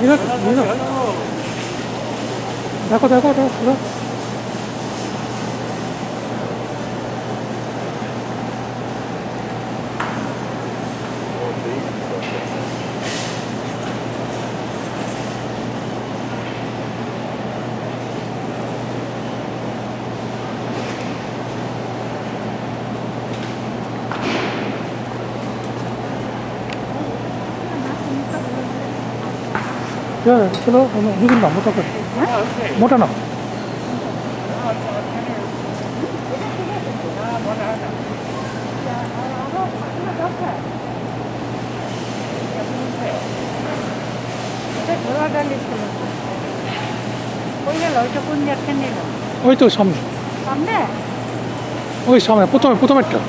みんな、みんな、だこだこだこ。 야, 들어, 누군가 못 잡고. 못 하나. কই গেল ওইটা কোন জায়গা নিল ওই তো সামনে সামনে ওই সামনে প্রথমে প্রথমেরটা